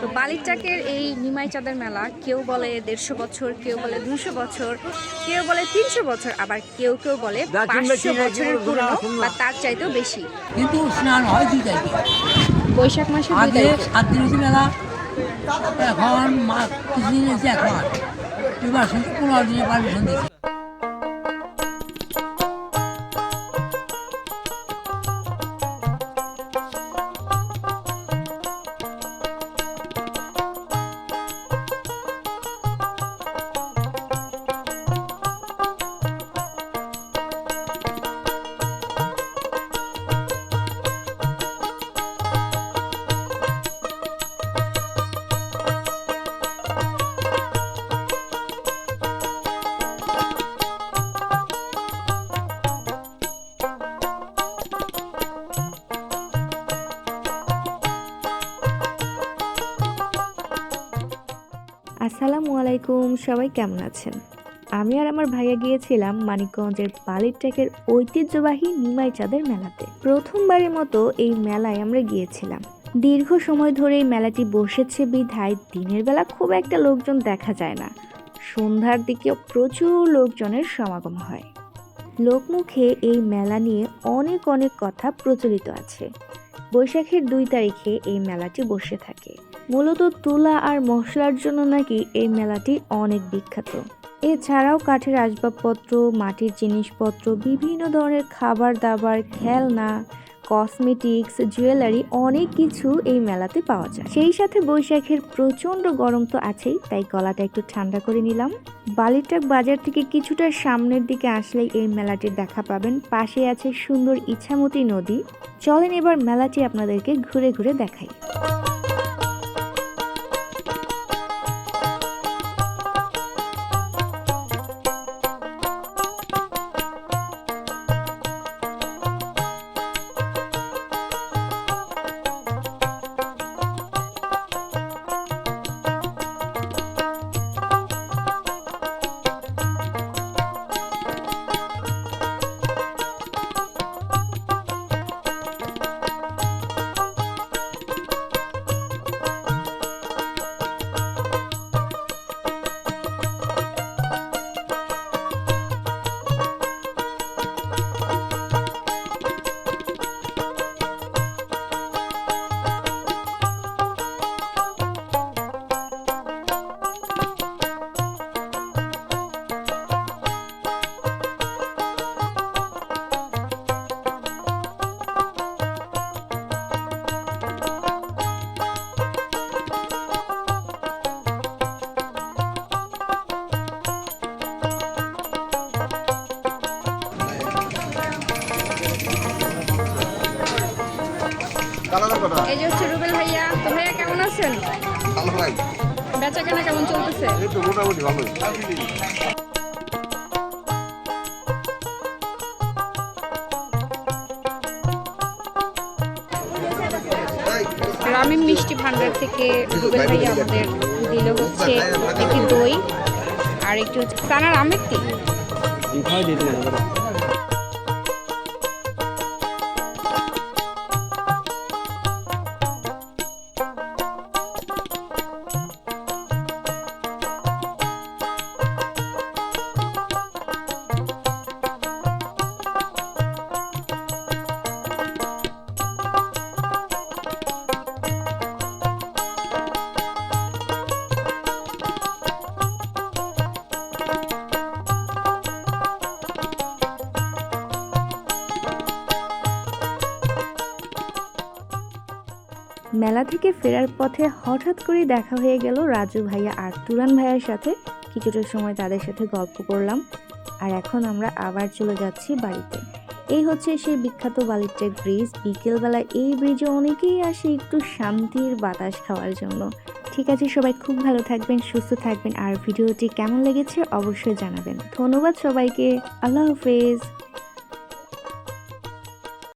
তো বালিরচাকের এই নিমাই চাঁদের মেলা কেউ বলে দেড়শো বছর কেউ বলে দুশো বছর কেউ বলে তিনশো বছর আবার কেউ কেউ বলে পাঁচশো বছরের পুরনো বা তার চাইতেও বেশি। কিন্তু স্নান হয় দুই তারিখে বৈশাখ মাসের দুই আগে সাত দিন হচ্ছে মেলা এখন মা কিছুদিন হচ্ছে এক মাস। এবার শুধু পনেরো দিনে পারমিশন দিচ্ছে আসসালামু আলাইকুম, সবাই কেমন আছেন? আমি আর আমার ভাইয়া গিয়েছিলাম মানিকগঞ্জের বালিরটেকের ঐতিহ্যবাহী নিমাই চাঁদের মেলাতে। প্রথমবারের মতো এই মেলায় আমরা গিয়েছিলাম। দীর্ঘ সময় ধরে এই মেলাটি বসেছে বিধায় দিনের বেলা খুব একটা লোকজন দেখা যায় না। সন্ধ্যার দিকেও প্রচুর লোকজনের সমাগম হয়। লোকমুখে এই মেলা নিয়ে অনেক অনেক কথা প্রচলিত আছে। বৈশাখের দুই তারিখে এই মেলাটি বসে থাকে। মূলত তুলা আর মশলার জন্য নাকি এই মেলাটি অনেক বিখ্যাত। এছাড়াও কাঠের আসবাবপত্র, মাটির জিনিসপত্র, বিভিন্ন ধরনের খাবার দাবার, খেলনা, কসমেটিক্স, জুয়েলারি অনেক কিছু এই মেলাতে পাওয়া যায়। সেই সাথে বৈশাখের প্রচণ্ড গরম তো আছেই, তাই গলাটা একটু ঠান্ডা করে নিলাম। বালিটাক বাজার থেকে কিছুটা সামনের দিকে আসলেই এই মেলাটি দেখা পাবেন। পাশে আছে সুন্দর ইছামতি নদী। চলেন এবার মেলাটি আপনাদেরকে ঘুরে ঘুরে দেখাই। এই যে হচ্ছে রুবেল ভাইয়া তো ভাইয়া কেমন আছেন? ভালো ভাই। বেচা কেনা কেমন চলতেছে? এই তো মোটামুটি ভালোই। রামিম মিষ্টি ভান্ডার থেকে রুবেল ভাইয়া আমাদের দিল হচ্ছে একটি দই আর একটি হচ্ছে সানার আমের মেলা থেকে ফেরার পথে হঠাৎ করে দেখা হয়ে গেল রাজু ভাইয়া আর তুরান ভাইয়ার সাথে। কিছুটা সময় তাদের সাথে গল্প করলাম। আর এখন আমরা আবার চলে যাচ্ছি বাড়িতে। এই হচ্ছে সেই বিখ্যাত বালিটেক ব্রিজ। বিকেলবেলা এই ব্রিজে অনেকেই আসে একটু শান্তির বাতাস খাওয়ার জন্য। ঠিক আছে, সবাই খুব ভালো থাকবেন, সুস্থ থাকবেন। আর ভিডিওটি কেমন লেগেছে অবশ্যই জানাবেন। ধন্যবাদ সবাইকে। আল্লাহ হাফেজ।